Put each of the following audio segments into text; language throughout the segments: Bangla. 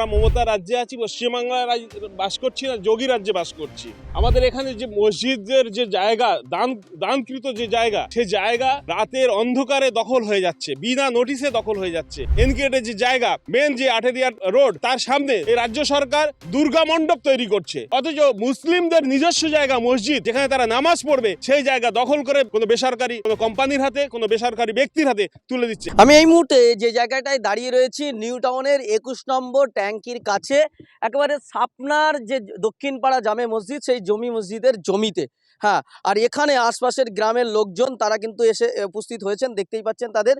আমরা মমতা রাজ্যে আছি পশ্চিমবাংলায় বাস করছি না, যোগী রাজ্যে বাস করছি। আমাদের এখানে যে মসজিদের যে জায়গা, দান, দানকৃত যে জায়গা, সে জায়গা রাতের অন্ধকারে দখল হয়ে যাচ্ছে, বিনা নোটিশে দখল হয়ে যাচ্ছে। এনকেটের যে জায়গা মেন যে আঠেরিয়া রোড তার সামনে এই রাজ্য সরকার দুর্গা মণ্ডপ তৈরি করছে। অথচ মুসলিমদের নিজস্ব জায়গা, মসজিদ, যেখানে তারা নামাজ পড়বে, সেই জায়গা দখল করে কোনো বেসরকারি, কোনো কোম্পানির হাতে, কোনো বেসরকারি ব্যক্তির হাতে তুলে দিচ্ছে। আমি এই মুহূর্তে যে জায়গাটায় দাঁড়িয়ে রয়েছি, নিউ টাউনের একুশ নম্বর ট্যাঙ্কির কাছে একেবারে সাপনার যে দক্ষিণ পাড়া জামে মসজিদ, সেই জমি মসজিদের জমিতে। হ্যাঁ আর এখানে আশপাশের গ্রামের লোকজন, তারা কিন্তু এসে উপস্থিত হয়েছেন, দেখতেই পাচ্ছেন তাদের।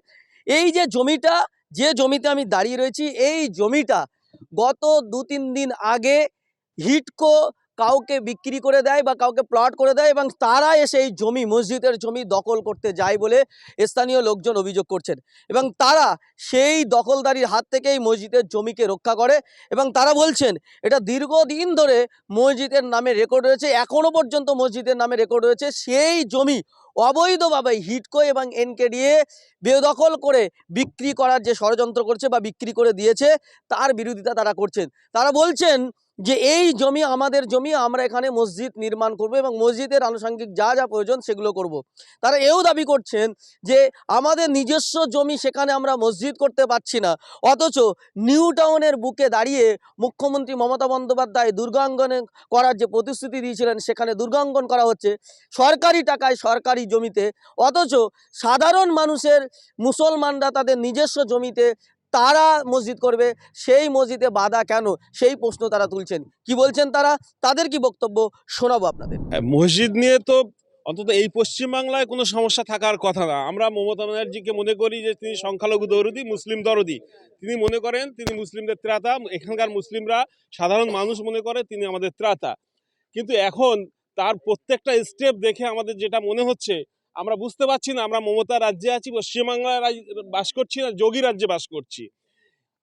এই যে জমিটা, যে জমিতে আমি দাঁড়িয়ে রয়েছি, এই জমিটা গত দু তিন দিন আগে হিটকো কাউকে বিক্রি করে দেয় বা কাউকে প্লট করে দেয় এবং তারা এসে এই জমি, মসজিদের জমি দখল করতে যায় বলে স্থানীয় লোকজন অভিযোগ করছেন। এবং তারা সেই দখলদারির হাত থেকেই মসজিদের জমিকে রক্ষা করে এবং তারা বলছেন, এটা দীর্ঘদিন ধরে মসজিদের নামে রেকর্ড রয়েছে এখনও পর্যন্ত মসজিদের নামে রেকর্ড রয়েছে। সেই জমি অবৈধভাবে হিটকো এবং এনকেডিএ বেদখল করে বিক্রি করার যে ষড়যন্ত্র করছে বা বিক্রি করে দিয়েছে, তার বিরোধিতা তারা করছেন। তারা বলছেন যে এই জমি আমাদের জমি, আমরা এখানে মসজিদ নির্মাণ করব এবং মসজিদের আনুষঙ্গিক যা যা প্রয়োজন সেগুলো করব। তারা এও দাবি করছেন যে আমাদের নিজস্ব জমি সেখানে আমরা মসজিদ করতে পারছি না অথচ নিউ টাউনের বুকে দাঁড়িয়ে মুখ্যমন্ত্রী মমতা বন্দ্যোপাধ্যায় দুর্গাঙ্গনে করার যে প্রতিশ্রুতি দিয়েছিলেন, সেখানে দুর্গাঙ্গন করা হচ্ছে সরকারি টাকায় সরকারি জমিতে অথচ সাধারণ মানুষের, মুসলমানরা তাদের নিজস্ব জমিতে তারা মসজিদ করবে সেই মসজিদে বাধা কেন? সেই প্রশ্ন তারা তুলছেন। কি বলছেন তারা? তাদের কি বক্তব্য? শোনাবো আপনাদের। হ্যাঁ, মসজিদ নিয়ে তো অন্তত এই পশ্চিমবাংলায় কোনো সমস্যা থাকার কথা না। আমরা মমতা ব্যানার্জিকে মনে করি যে তিনি সংখ্যালঘু দরদি মুসলিম দরদি। তিনি মনে করেন তিনি মুসলিমদের ত্রাতা। এখানকার মুসলিমরা সাধারণ মানুষ মনে করে তিনি আমাদের ত্রাতা। কিন্তু এখন তার প্রত্যেকটা স্টেপ দেখে আমাদের যেটা মনে হচ্ছে আমরা বুঝতে পারছি না, আমরা মমতা রাজ্যে আছি, পশ্চিমবাংলায় রাজ- বাস করছি না, যোগী রাজ্যে বাস করছি।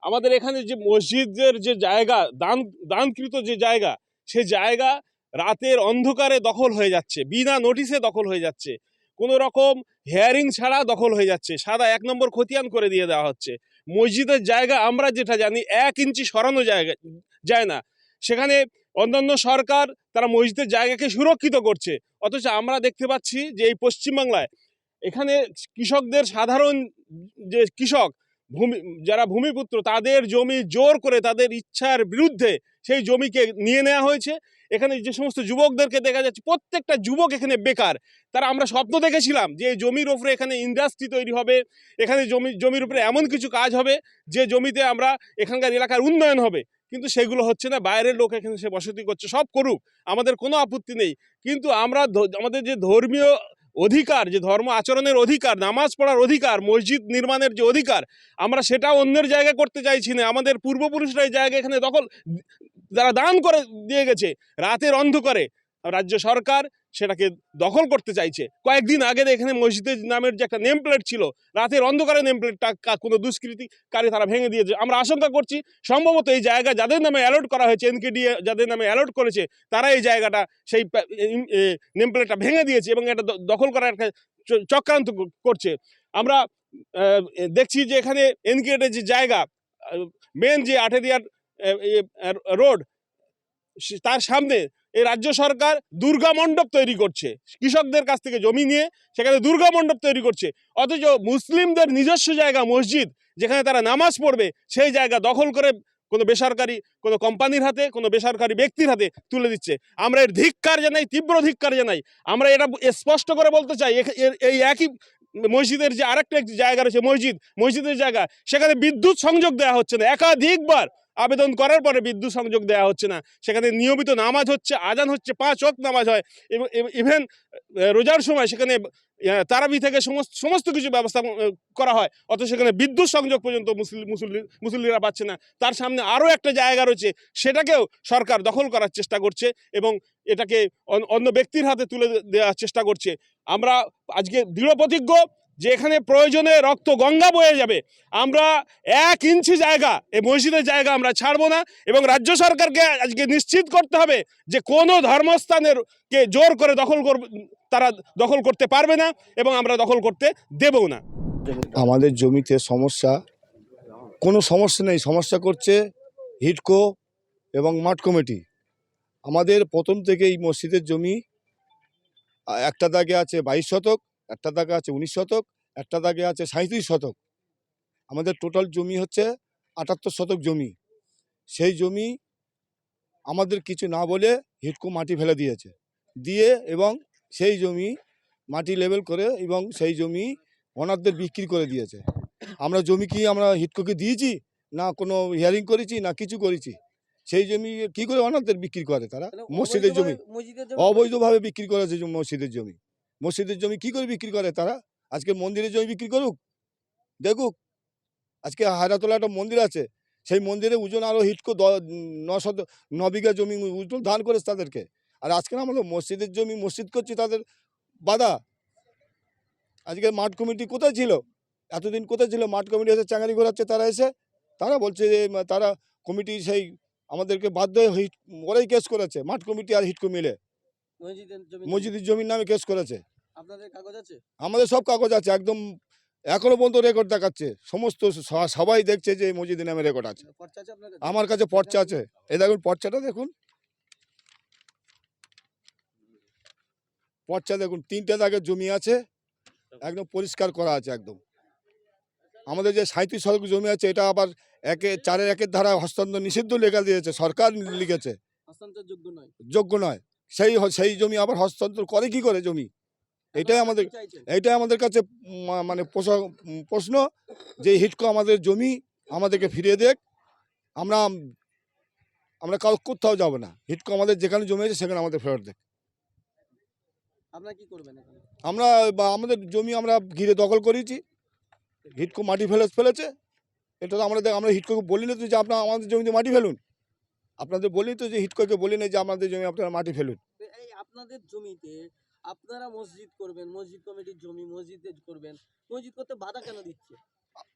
আমাদের এখানে যে মসজিদের যে জায়গা, দান, দানকৃত যে জায়গা, সে জায়গা রাতের অন্ধকারে দখল হয়ে যাচ্ছে, বিনা নোটিশে দখল হয়ে যাচ্ছে। কোনো রকম হেয়ারিং ছাড়া দখল হয়ে যাচ্ছে, সাদা এক নম্বর খতিয়ান করে দিয়ে দেওয়া হচ্ছে। মসজিদের জায়গা আমরা যেটা জানি, এক ইঞ্চি সরানো জায়গা, যায় না। সেখানে অন্যান্য সরকার তারা মসজিদের জায়গাকে সুরক্ষিত করছে। অথচ আমরা দেখতে পাচ্ছি যে এই পশ্চিমবাংলায় এখানে কৃষকদের সাধারণ যে কৃষক, ভূমি, যারা ভূমিপুত্র, তাদের জমি জোর করে তাদের ইচ্ছার বিরুদ্ধে সেই জমিকে নিয়ে নেওয়া হয়েছে। এখানে যে সমস্ত যুবকদেরকে দেখা যাচ্ছে, প্রত্যেকটা যুবক এখানে বেকার। তারা আমরা স্বপ্ন দেখেছিলাম যে জমির ওপরে এখানে ইন্ডাস্ট্রি তৈরি হবে, এখানে জমি, জমির উপরে এমন কিছু কাজ হবে, যে জমিতে আমরা এখানকার এলাকার উন্নয়ন হবে। কিন্তু সেগুলো হচ্ছে না, বাইরের লোক এখানে সে বসতি করছে, সব করুক, আমাদের কোনো আপত্তি নেই। কিন্তু আমরা আমাদের যে ধর্মীয় অধিকার, যে ধর্ম আচরণের অধিকার, নামাজ পড়ার অধিকার, মসজিদ নির্মাণের যে অধিকার, আমরা সেটা অন্যের জায়গায় করতে চাইছি না। আমাদের পূর্বপুরুষরা এই জায়গা এখানে দখল, যারা দান করে দিয়ে গেছে, রাতের অন্ধকারে, রাজ্য সরকার সেটাকে দখল করতে চাইছে। কয়েকদিন আগে এখানে মসজিদের নামের যে একটা নেম প্লেট ছিল, রাতের অন্ধকারে নেম প্লেটটা কোনো দুষ্কৃতিকারী তারা ভেঙে দিয়েছে। আমরা আশঙ্কা করছি সম্ভবত এই জায়গা যাদের নামে অ্যালট করা হয়েছে এনকেডি যাদের নামে অ্যালট করেছে, তারা এই জায়গাটা সেই নেম প্লেটটা ভেঙে দিয়েছে এবং এটা দখল করার একটা চক্রান্ত করছে। আমরা দেখছি যে এখানে এনকেডের যে জায়গা মেন যে আঠেরিয়ার রোড তার সামনে এই রাজ্য সরকার দুর্গা মণ্ডপ তৈরি করছে। কৃষকদের কাছ থেকে জমি নিয়ে সেখানে দুর্গা মণ্ডপ তৈরি করছে। অথচ মুসলিমদের নিজস্ব জায়গা মসজিদ, যেখানে তারা নামাজ পড়বে, সেই জায়গা দখল করে কোনো বেসরকারি, কোনো কোম্পানির হাতে, কোনো বেসরকারি ব্যক্তির হাতে তুলে দিচ্ছে। আমরা এর ধিক্কার জানাই, তীব্র ধিক্কার জানাই। আমরা এটা স্পষ্ট করে বলতে চাই এই একই মসজিদের যে আরেকটা জায়গা রয়েছে, মসজিদ, মসজিদের জায়গা, সেখানে বিদ্যুৎ সংযোগ দেওয়া হচ্ছে না। একাধিকবার আবেদন করার পরে বিদ্যুৎ সংযোগ দেওয়া হচ্ছে না। সেখানে নিয়মিত নামাজ হচ্ছে, আজান হচ্ছে, পাঁচ অক নামাজ হয়। এবং ইভেন রোজার সময় সেখানে তারাবি থেকে সমস্ত সমস্ত কিছু ব্যবস্থা করা হয়। অথচ সেখানে বিদ্যুৎ সংযোগ পর্যন্ত মুসলিম মুসল্লি মুসল্লিরা পাচ্ছে না। তার সামনে আরও একটা জায়গা রয়েছে, সেটাকেও সরকার দখল করার চেষ্টা করছে এবং এটাকে অন- অন্য ব্যক্তির হাতে তুলে দেওয়ার চেষ্টা করছে। আমরা আজকে দৃঢ় প্রতিজ্ঞ যে এখানে প্রয়োজনে রক্ত গঙ্গা বয়ে যাবে, আমরা এক ইঞ্চি জায়গা, এই মসজিদের জায়গা আমরা ছাড়বো না এবং রাজ্য সরকারকে আজকে নিশ্চিত করতে হবে যে কোনো ধর্মস্থানের কে জোর করে দখল করবে, তারা দখল করতে পারবে না এবং আমরা দখল করতে দেবও না। আমাদের জমিতে সমস্যা, কোনো সমস্যা নেই। সমস্যা করছে হিটকো এবং মাঠ কমিটি। আমাদের প্রথম থেকে এই মসজিদের জমি একটা দাগে আছে বাইশ শতক একটা দাগে আছে উনিশ শতক একটা দাগে আছে সাঁত্রিশ শতক। আমাদের টোটাল জমি হচ্ছে আটাত্তর শতক জমি। সেই জমি আমাদের কিছু না বলে হিডকো মাটি ফেলে দিয়েছে। দিয়ে এবং সেই জমি মাটি লেভেল করে এবং সেই জমি অনারদের বিক্রি করে দিয়েছে। আমরা জমি কি আমরা হিডকোকে দিয়েছি? না কোনো হিয়ারিং করেছি না কিছু করেছি। সেই জমি কি করে ওনারদের বিক্রি করে তারা? মসজিদের জমি। অবৈধভাবে বিক্রি করেছে মসজিদের জমি। মসজিদের জমি কি করে বিক্রি করে তারা? আজকে মন্দিরের জমি বিক্রি করুক? দেখুক। আজকে হায়রাতলা একটা মন্দির আছে। সেই মন্দিরে ওজন আরও হিটকো ন শত ন বিঘা জমি উজন ধান করেছে তাদেরকে। আর আজকে না আমাদের মসজিদের জমি মসজিদ করছি তাদের বাধা। আজকে মাঠ কমিটি কোথায় ছিল? এতদিন কোথায় ছিল? মাঠ কমিটি এসে চাঙারি ঘোরাচ্ছে তারা এসে। তারা বলছে যে তারা কমিটি সেই আমাদেরকে বাধ্য হিট ওরাই কেস করেছে। মাঠ কমিটি আর হিটকো মিলে। মসজিদের জমির নামে কেস করেছে। আমাদের সব কাগজ আছে একদম এখনও পর্যন্ত রেকর্ড দেখাচ্ছে। সমস্ত সবাই দেখছে যে মসজিদের নামে রেকর্ড আছে। কাছে আমার কাছে পর্চা আছে। এই দেখুন পর্চাটা দেখুন। পর্চা দেখুন তিনটে দাগের জমি আছে একদম পরিষ্কার করা আছে একদম। আমাদের যে সাঁত্রিশ শতক জমি আছে এটা আবার একে চারের একের ধারা হস্তান্তর নিষিদ্ধ লেখা দিয়েছে সরকার লিখেছে। যোগ্য নয়। যোগ্য নয়। সেই সেই জমি আবার হস্তান্তর করে কি করে জমি? এটাই আমাদের এটাই আমাদের কাছে মানে প্রশ্ন যে হিটকো আমাদের জমি আমাদেরকে ফিরিয়ে দেখ আমরা আমরা কাউ কোথাও যাব না। হিটকো আমাদের যেখানে জমি আছে সেখানে আমাদের ফেরত দেখ আমরা বা আমাদের জমি আমরা ঘিরে দখল করেছি। হিটকো মাটি ফেলে ফেলেছে। এটা তো আমরা দেখ- আমরা হিটকোকে বলি না যে আপনার আমাদের জমিতে মাটি ফেলুন। আপনাদের বলি তো যে হিটকোকে বলি না যে আমাদের জমি আপনারা মাটি ফেলুন। এই আপনাদের জমিতে আপনারা মসজিদ করবেন মসজিদ কমিটির জমি মসজিদে করবেন মসজিদ করতে বাধা কেন দিচ্ছে?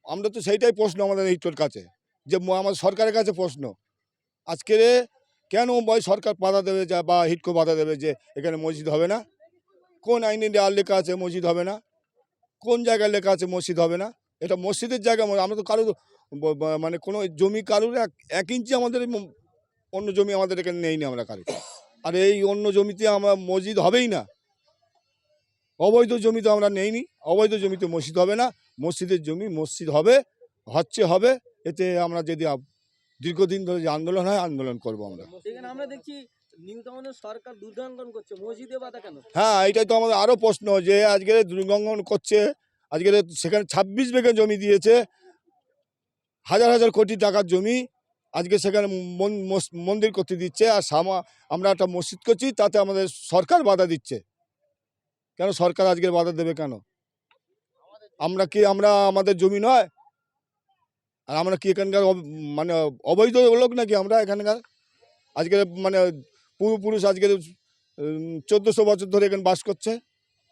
আমরা তো সেইটাই প্রশ্ন আমাদের হিটকোর কাছে যে আমাদের সরকারের কাছে প্রশ্ন। আজকে কেন ওই সরকার বাধা দেবে যা বা হিটকো বাধা দেবে যে এখানে মসজিদ হবে না? কোন আইনে আর লেখা আছে মসজিদ হবে না? কোন জায়গায় লেখা আছে মসজিদ হবে না? এটা মসজিদের জায়গা আমরা তো কারও ব- ব- মানে কোনো জমি কারোর এক এক ইঞ্চি আমাদের অন্য জমি আমাদের এখানে নেই না আমরা কারও। আর এই অন্য জমিতে আমরা মসজিদ হবেই না। অবৈধ জমি তো আমরা নেইনি অবৈধ জমিতে মসজিদ হবে না। মসজিদের জমি মসজিদ হবে হচ্ছে হবে এতে আমরা যদি দীর্ঘদিন ধরে যে আন্দোলন হয় আন্দোলন করব আমরা। আমরা দেখছি সরকার দুর্গাঙ্কন করছে মসজিদে বাধা কেন? হ্যাঁ এটাই তো আমাদের আরও প্রশ্ন যে আজকে দুর্গঙ্গন করছে আজকে সেখানে ছাব্বিশ বিঘা জমি দিয়েছে হাজার হাজার কোটি টাকার জমি আজকে সেখানে মন- মস- মন্দির করতে দিচ্ছে আর সামা আমরা একটা মসজিদ করছি তাতে আমাদের সরকার বাধা দিচ্ছে। কেন সরকার আজকে বাধা দেবে কেন? আমরা কি আমরা আমাদের জমি নয়? আর আমরা কি এখানকার অব- মানে অবৈধ লোক নাকি আমরা এখানকার? আজকে মানে পূর্বপুরুষ আজকে চোদ্দোশো বছর ধরে এখানে বাস করছে।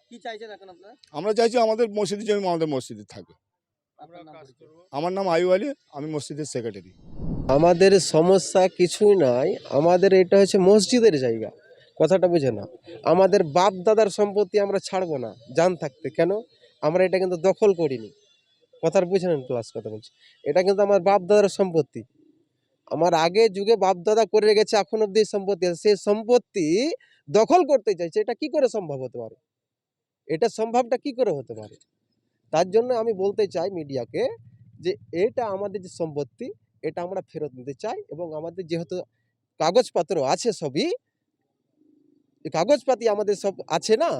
কি চাইছেন এখন আপনারা? আমরা চাইছি আমাদের মসজিদের জমি আমাদের মসজিদে থাকবে। আমার নাম আয়ু আলী আমি মসজিদের সেক্রেটারি। আমাদের সমস্যা কিছুই নাই। আমাদের এটা হচ্ছে মসজিদের জায়গা। কথাটা বুঝে না আমাদের বাপ দাদার সম্পত্তি আমরা ছাড়বো না জান থাকতে। কেন? আমরা এটা কিন্তু দখল করিনি। কথার বুঝে নেন ক্লাস কথা বলছি। এটা কিন্তু আমার বাপ দাদার সম্পত্তি। আমার আগে যুগে বাপ দাদা করে গেছে এখন অব্দি সম্পত্তি আছে। সেই সম্পত্তি দখল করতে চাইছে। এটা কি করে সম্ভব হতে পারে? এটা সম্ভবটা কি করে হতে পারে? তার জন্য আমি বলতে চাই মিডিয়াকে যে এটা আমাদের যে সম্পত্তি এটা আমরা ফেরত নিতে চাই এবং আমাদের যেহেতু কাগজপত্র আছে সবই কাগজপাতি আমাদের সব আছে না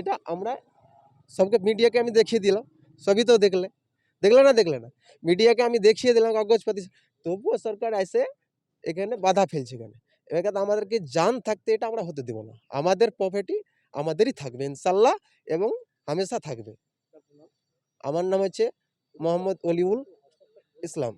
এটা আমরা সবকে, মিডিয়াকে আমি দেখিয়ে দিলাম, সবই তো দেখলে দেখলে না দেখলে না, মিডিয়াকে আমি দেখিয়ে দিলাম কাগজপাতি, তবুও সরকার এসে এখানে বাধা ফেলছে এখানে এখানে আমাদেরকে জান থাকতে এটা আমরা হতে দেবো না, আমাদের প্রপার্টি আমাদেরই থাকবে ইনশাল্লাহ এবং হামেশা থাকবে। আমার নাম হচ্ছে মোহাম্মদ অলিউল ইসলাম।